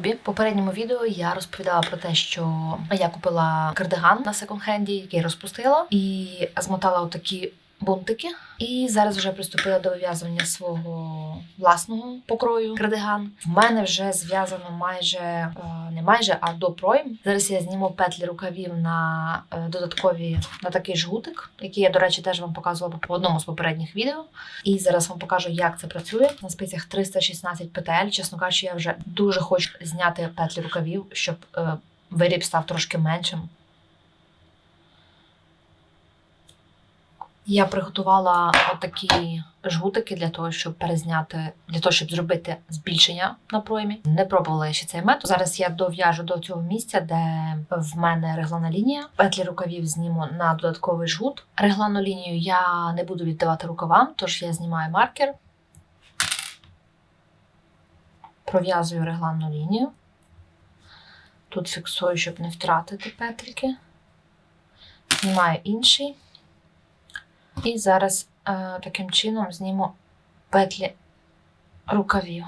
Любі! В попередньому відео я розповідала про те, що я купила кардиган на секонд-хенді, який розпустила, і змотала отакі бунтики. І зараз вже приступила до вив'язування свого власного покрою кардиган. В мене вже зв'язано майже е, не майже, а до пройм. Зараз я зніму петлі рукавів на е, додаткові на такий жгутик, який я, до речі, теж вам показувала по одному з попередніх відео. І зараз вам покажу, як це працює. На спицях 316 петель. Чесно кажучи, я вже дуже хочу зняти петлі рукавів, щоб е, виріб став трошки меншим. Я приготувала отакі жгутики для того, щоб перезняти, для того, щоб зробити збільшення на проймі. Не пробувала ще цей метод. Зараз я дов'яжу до цього місця, де в мене реглана лінія. Петлі рукавів зніму на додатковий жгут. Реглану лінію я не буду віддавати рукавам, тож я знімаю маркер, пров'язую регланну лінію. Тут фіксую, щоб не втратити петлики. Знімаю інший. І зараз е, таким чином зніму петлі рукавів.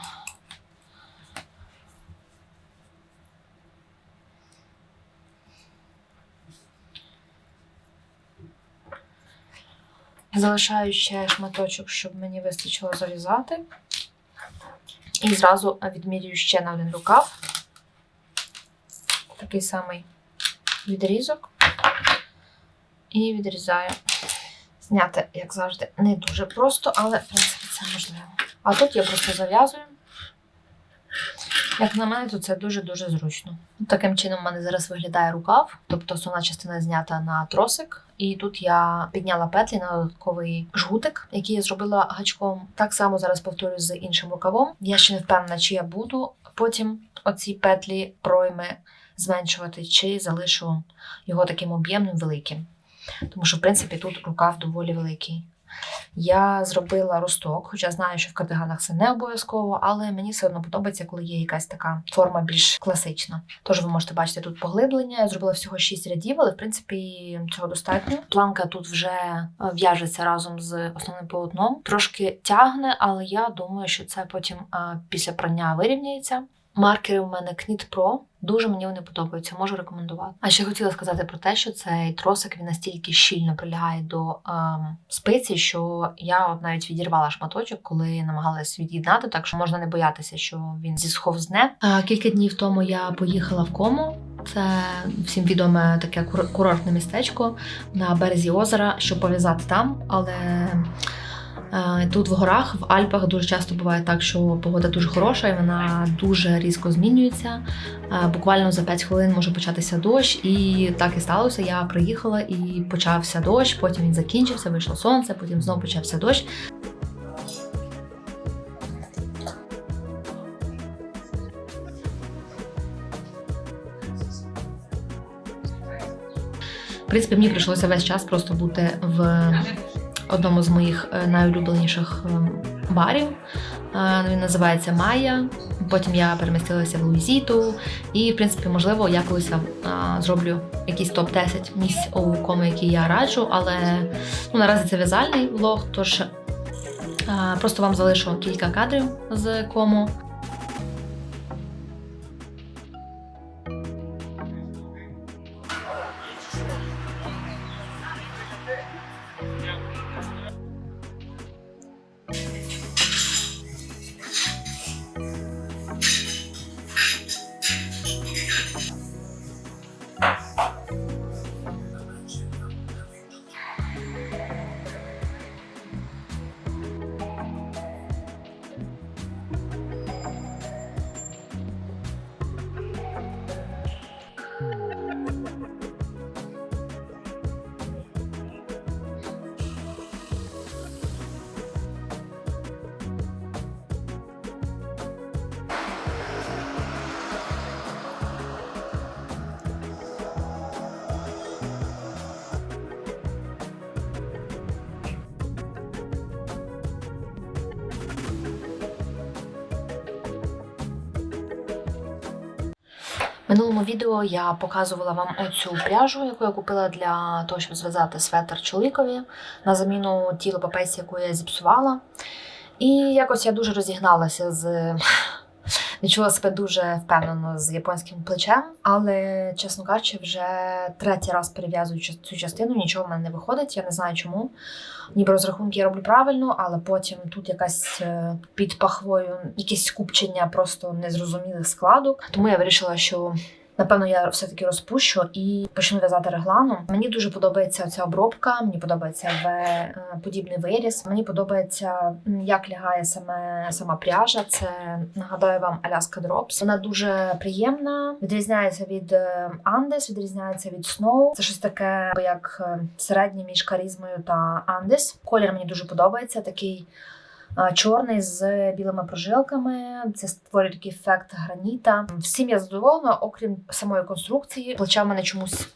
Залишаю ще шматочок, щоб мені вистачило зав'язати. І зразу відмірюю ще на один рукав. Такий самий відрізок. І відрізаю. Зняти, як завжди, не дуже просто, але в принципі це можливо. А тут я просто зав'язую. Як на мене, то це дуже-дуже зручно. Таким чином, в мене зараз виглядає рукав, тобто основна частина знята на тросик. І тут я підняла петлі на додатковий жгутик, який я зробила гачком. Так само зараз повторюю з іншим рукавом. Я ще не впевнена, чи я буду потім оці петлі пройми зменшувати, чи залишу його таким об'ємним великим. Тому що, в принципі, тут рукав доволі великий. Я зробила росток, хоча знаю, що в кардиганах це не обов'язково, але мені все одно подобається, коли є якась така форма більш класична. Тож ви можете бачити тут поглиблення. Я зробила всього 6 рядів, але в принципі цього достатньо. Планка тут вже е, в'яжеться разом з основним полотном. Трошки тягне, але я думаю, що це потім е, після прання вирівняється. Маркери у мене Knit Pro. Дуже мені вони подобаються, можу рекомендувати. А ще хотіла сказати про те, що цей тросик він настільки щільно прилягає до ем, спиці, що я от навіть відірвала шматочок, коли намагалась від'єднати, так що можна не боятися, що він зісховзне. А, кілька днів тому я поїхала в кому. Це всім відоме таке кур- курортне містечко на березі озера, щоб пов'язати там, але. Е, Тут в горах, в Альпах дуже часто буває так, що погода дуже хороша і вона дуже різко змінюється. Е, Буквально за 5 хвилин може початися дощ, і так і сталося. Я приїхала і почався дощ, потім він закінчився, вийшло сонце, потім знову почався дощ. В принципі, мені прийшлося весь час просто бути в одному з моїх е, найулюбленіших ем, барів. Е, Він називається Майя. Потім я перемістилася в Луїзіту. І, в принципі, можливо, я колись е, зроблю якийсь топ-10 місць у кому, які я раджу, але ну, наразі це в'язальний влог, тож е, просто вам залишу кілька кадрів з кому. Минулому відео я показувала вам оцю пряжу, яку я купила для того, щоб зв'язати светр чоловікові на заміну тіло папеці, яку я зіпсувала. І якось я дуже розігналася з Відчула себе дуже впевнено з японським плечем, але, чесно кажучи, вже третій раз перев'язую цю частину, нічого в мене не виходить. Я не знаю чому. Ніби розрахунки я роблю правильно, але потім тут якась е, під пахвою якесь скупчення просто незрозумілих складок. Тому я вирішила, що Напевно, я все-таки розпущу і почну в'язати регланом. Мені дуже подобається ця обробка, мені подобається е, подібний виріз. Мені подобається, як лягає саме сама пряжа. Це нагадаю вам Alaska Drops. Вона дуже приємна, відрізняється від Andes, відрізняється від Snow. Це щось таке, як е, середнє між карізмою та Andes. Колір мені дуже подобається. Такий чорний з білими прожилками. Це створює такий ефект граніта. Всім я задоволена, окрім самої конструкції. Плеча в мене чомусь.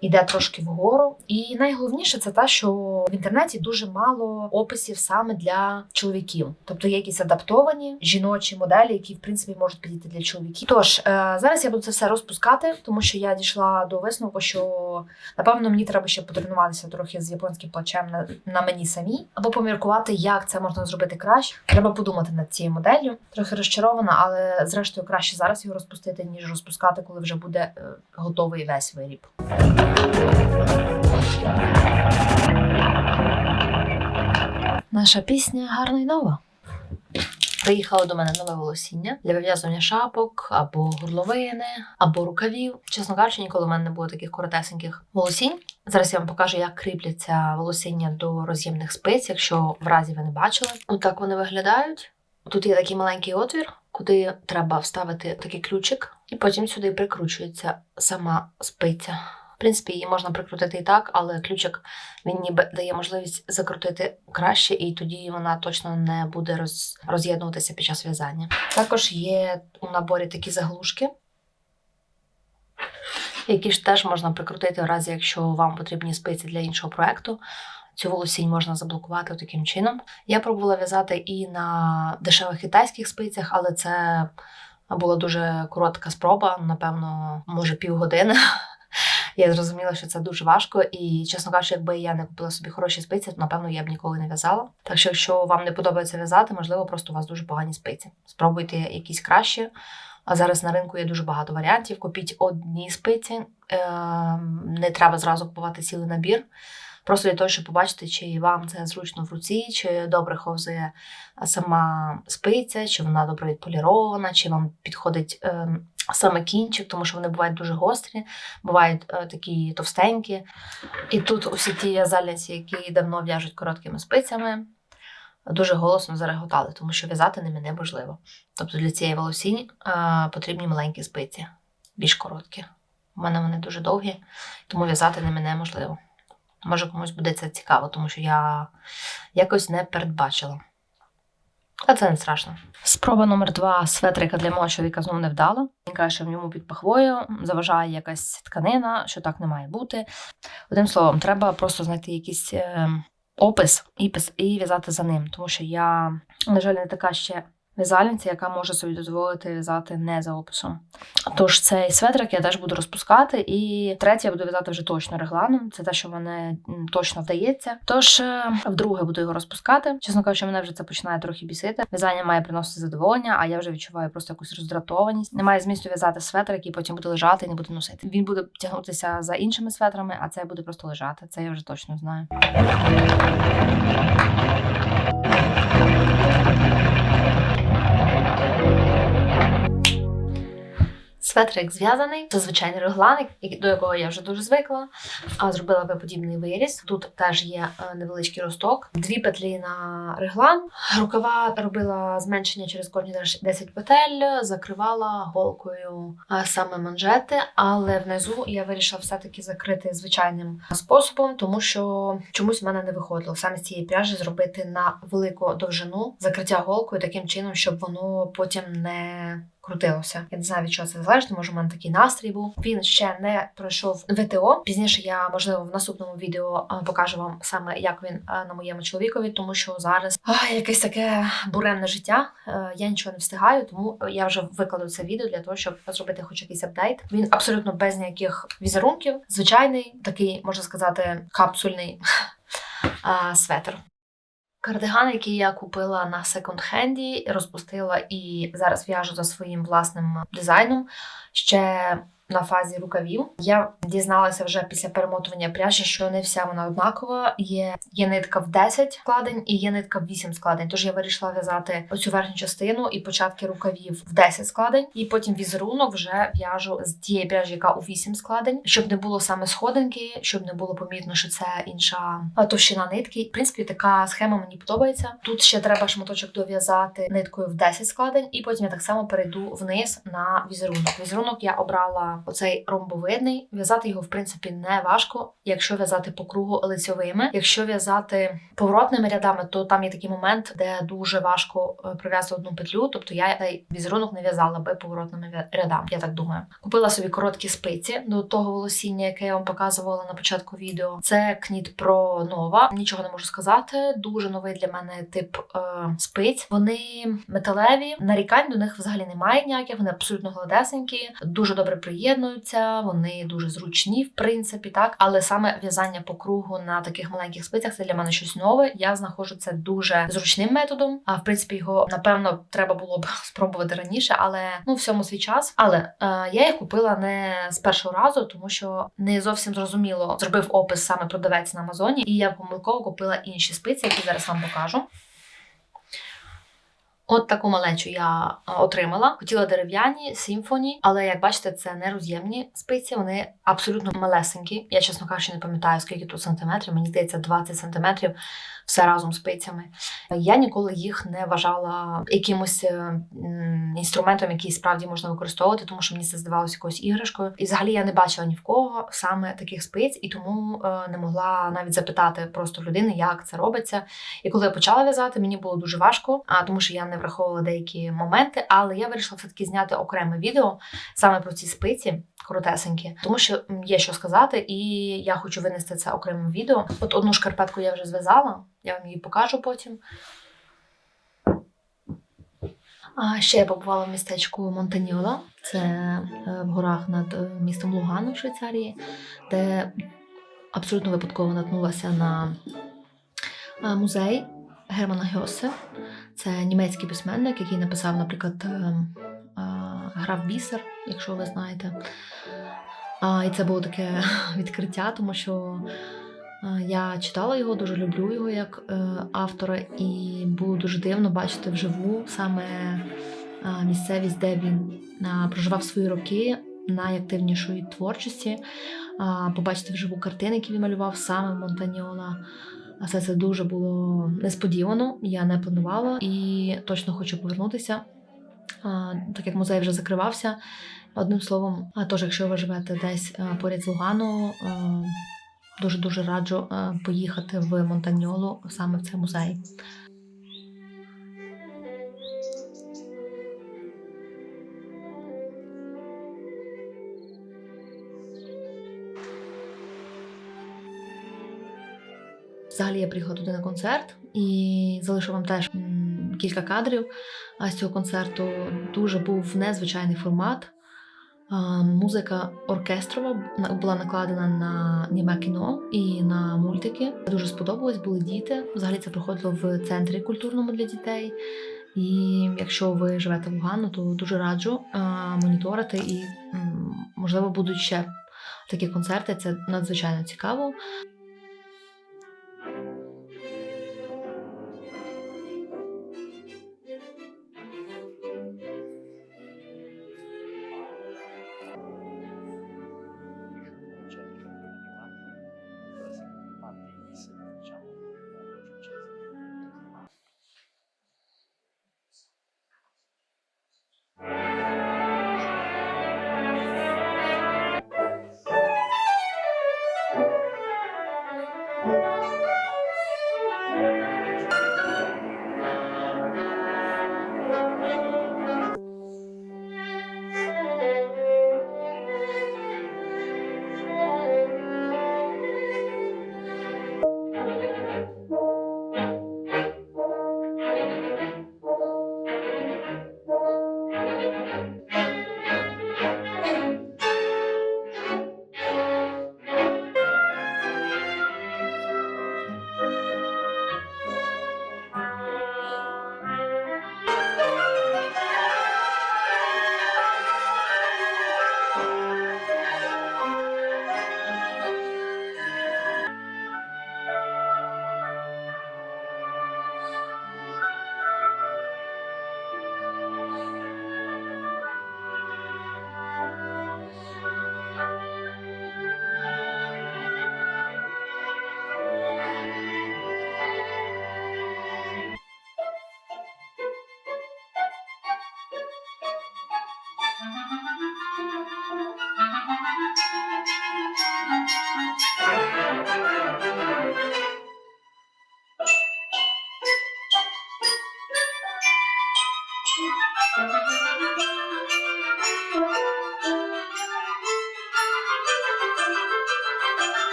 Іде трошки вгору, і найголовніше це те, що в інтернеті дуже мало описів саме для чоловіків, тобто є якісь адаптовані жіночі моделі, які в принципі можуть підійти для чоловіків. Тож е, зараз я буду це все розпускати, тому що я дійшла до висновку, що напевно мені треба ще потренуватися трохи з японським плечем на, на мені самій, або поміркувати, як це можна зробити краще. Треба подумати над цією моделлю. Трохи розчарована, але зрештою краще зараз його розпустити, ніж розпускати, коли вже буде е, готовий весь виріб. Наша пісня гарна й нова. Приїхало до мене нове волосіння для вив'язування шапок або горловини, або рукавів. Чесно кажучи, ніколи в мене не було таких коротесеньких волосінь. Зараз я вам покажу, як кріпляться волосіння до роз'ємних спиць, якщо в разі ви не бачили. Отак вони виглядають. Тут є такий маленький отвір, куди треба вставити такий ключик, і потім сюди прикручується сама спиця. В принципі, її можна прикрутити і так, але ключик він ніби дає можливість закрутити краще, і тоді вона точно не буде роз... роз'єднуватися під час в'язання. Також є у наборі такі заглушки, які ж теж можна прикрутити в разі, якщо вам потрібні спиці для іншого проекту. Цю волосінь можна заблокувати таким чином. Я пробувала в'язати і на дешевих китайських спицях, але це була дуже коротка спроба, напевно, може півгодини. Я зрозуміла, що це дуже важко, і чесно кажучи, якби я не купила собі хороші спиці, то напевно я б ніколи не в'язала. Так що, якщо вам не подобається в'язати, можливо, просто у вас дуже погані спиці. Спробуйте якісь кращі. А зараз на ринку є дуже багато варіантів. Купіть одні спиці, Ем, не треба зразу купувати цілий набір. Просто для того, щоб побачити, чи вам це зручно в руці, чи добре ховзує сама спиця, чи вона добре відполірована, чи вам підходить ем, саме кінчик, тому що вони бувають дуже гострі, бувають е, такі товстенькі. І тут усі ті в'язальниці, які давно в'яжуть короткими спицями, дуже голосно зареготали, тому що в'язати ними неможливо. Тобто для цієї волосінь е, потрібні маленькі спиці, більш короткі. У мене вони дуже довгі, тому в'язати ними неможливо. Може комусь буде це цікаво, тому що я якось не передбачила. А це не страшно. Спроба номер два светрика для мого чоловіка знову не вдала. Він каже, що в ньому під пахвою заважає якась тканина, що так не має бути. Одним словом, треба просто знайти якийсь е, опис і, і в'язати за ним, тому що я, на жаль, не така ще в'язальниця, яка може собі дозволити в'язати не за описом. Тож цей светрик я теж буду розпускати, і третє я буду в'язати вже точно регланом. Це те, що мене точно вдається. Тож е, вдруге буду його розпускати. Чесно кажучи, мене вже це починає трохи бісити. В'язання має приносити задоволення, а я вже відчуваю просто якусь роздратованість. Немає змісту в'язати светр, який потім буде лежати і не буде носити. Він буде тягнутися за іншими светрами, а це буде просто лежати. Це я вже точно знаю. Светрик зв'язаний, це звичайний регланик, до якого я вже дуже звикла. А зробила би подібний виріз. Тут теж є е, невеличкий росток, дві петлі на реглан. Рукава робила зменшення через кожні 10 петель, закривала голкою е, саме манжети, але внизу я вирішила все-таки закрити звичайним способом, тому що чомусь в мене не виходило саме з цієї пряжі зробити на велику довжину закриття голкою таким чином, щоб воно потім не крутилося. Я не знаю, від чого це залежить, може, у мене такий настрій був. Він ще не пройшов ВТО. Пізніше я, можливо, в наступному відео покажу вам саме, як він на моєму чоловікові, тому що зараз а, якесь таке буремне життя. Е, Я нічого не встигаю, тому я вже викладу це відео для того, щоб зробити хоч якийсь апдейт. Він абсолютно без ніяких візерунків, звичайний, такий можна сказати, капсульний светр. Кардиган, який я купила на секонд-хенді, розпустила і зараз в'яжу за своїм власним дизайном. Ще на фазі рукавів. Я дізналася вже після перемотування пряжі, що не вся вона однакова. Є, є нитка в 10 складень і є нитка в 8 складень. Тож я вирішила в'язати оцю верхню частину і початки рукавів в 10 складень, і потім візерунок вже в'яжу з тієї пряжі, яка у 8 складень, щоб не було саме сходинки, щоб не було помітно, що це інша товщина нитки. В принципі, така схема мені подобається. Тут ще треба шматочок дов'язати ниткою в 10 складень, і потім я так само перейду вниз на візерунок. Візерунок я обрала оцей ромбовидний. В'язати його, в принципі, не важко, якщо в'язати по кругу лицьовими. Якщо в'язати поворотними рядами, то там є такий момент, де дуже важко е, прив'язати одну петлю. Тобто я цей візерунок не в'язала би поворотними рядами, я так думаю. Купила собі короткі спиці до того волосіння, яке я вам показувала на початку відео. Це Кніт Pro Nova. Нічого не можу сказати. Дуже новий для мене тип е, спиць. Вони металеві, нарікань до них взагалі немає ніяких. Вони абсолютно гладесенькі, дуже добре приєднуються. Вони дуже зручні, в принципі, так. Але саме в'язання по кругу на таких маленьких спицях це для мене щось нове. Я знаходжу це дуже зручним методом. А в принципі, його напевно треба було б спробувати раніше, але ну всьому свій час. Але е, я їх купила не з першого разу, тому що не зовсім зрозуміло зробив опис саме продавець на Амазоні, і я помилково купила інші спиці, які зараз вам покажу. От таку малечу я отримала. Хотіла дерев'яні, симфоні, але як бачите, це не роз'ємні спиці, вони абсолютно малесенькі. Я, чесно кажучи, не пам'ятаю, скільки тут сантиметрів. Мені здається, 20 сантиметрів все разом з спицями. Я ніколи їх не вважала якимось е, інструментом, який справді можна використовувати, тому що мені це здавалося якоюсь іграшкою. І взагалі я не бачила ні в кого саме таких спиць, і тому е, не могла навіть запитати просто людини, як це робиться. І коли я почала в'язати, мені було дуже важко, а тому що я не враховувала деякі моменти, але я вирішила все-таки зняти окреме відео саме про ці спиці коротесенькі, тому що є що сказати, і я хочу винести це окремим відео. От одну шкарпетку я вже зв'язала, я вам її покажу потім. А ще я побувала в містечку Монтаньола, це е, в горах над е, містом Лугано в Швейцарії, де абсолютно випадково наткнулася на е, музей Германа Гьосе. Це німецький письменник, який написав, наприклад, е, Бісер, якщо ви знаєте. А, і це було таке відкриття, тому що я читала його, дуже люблю його як е, автора, і було дуже дивно бачити вживу саме місцевість, де він проживав свої роки найактивнішої творчості, побачити вживу картини, які він малював саме в Монтаньола. А Все це дуже було несподівано, я не планувала і точно хочу повернутися. Так як музей вже закривався. Одним словом, тож, якщо ви живете десь е, поряд з Лугану, дуже дуже раджу е, поїхати в Монтаньолу саме в цей музей. Взагалі я приїхала туди на концерт і залишу вам теж кілька кадрів з цього концерту. Дуже був незвичайний формат. Музика оркестрова була накладена на німе кіно і на мультики. Дуже сподобалось, були діти. Взагалі це проходило в центрі культурному для дітей. І якщо ви живете в Лугану, то дуже раджу моніторити і, можливо, будуть ще такі концерти. Це надзвичайно цікаво.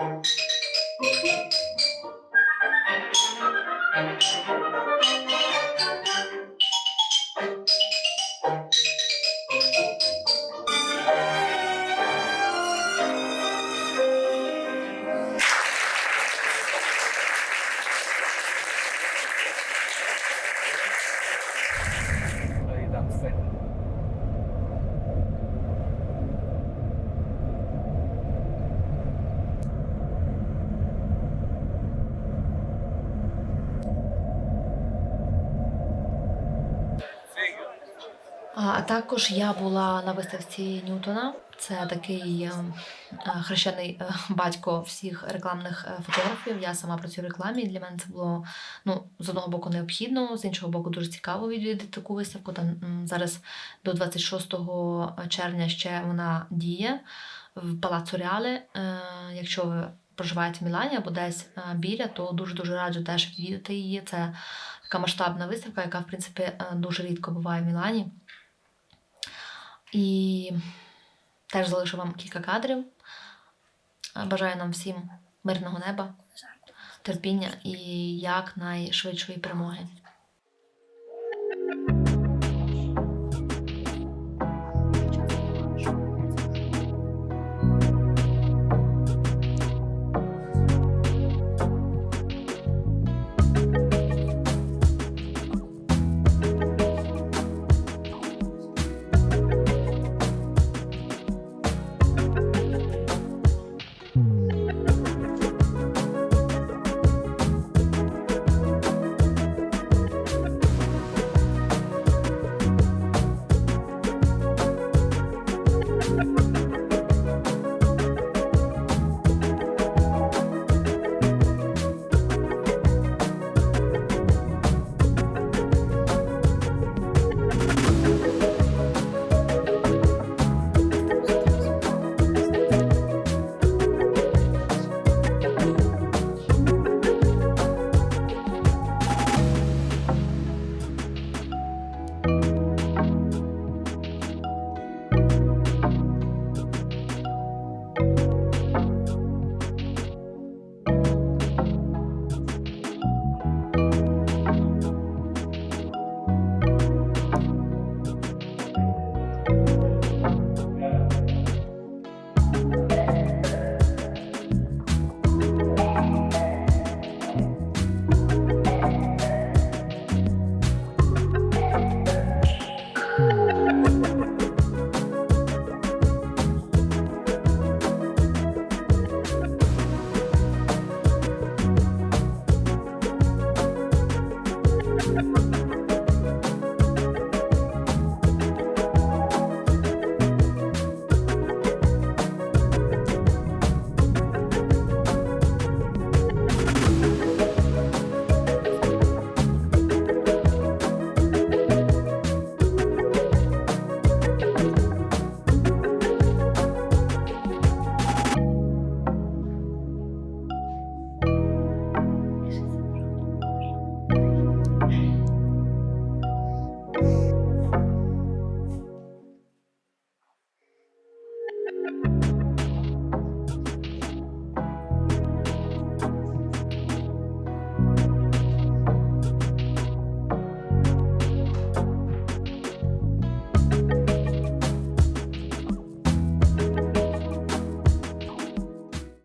Thank you. А також я була на виставці Ньютона. Це такий е, е, хрещений е, батько всіх рекламних фотографів. Я сама працюю в рекламі. Для мене це було ну, з одного боку необхідно, з іншого боку, дуже цікаво відвідати таку виставку. Там зараз до 26 червня ще вона діє в Палацу Реале. Якщо ви проживаєте в Мілані або десь біля, то дуже дуже раджу теж відвідати її. Це така масштабна виставка, яка в принципі дуже рідко буває в Мілані. І теж залишу вам кілька кадрів. Е, Бажаю нам всім мирного неба, терпіння і якнайшвидшої перемоги.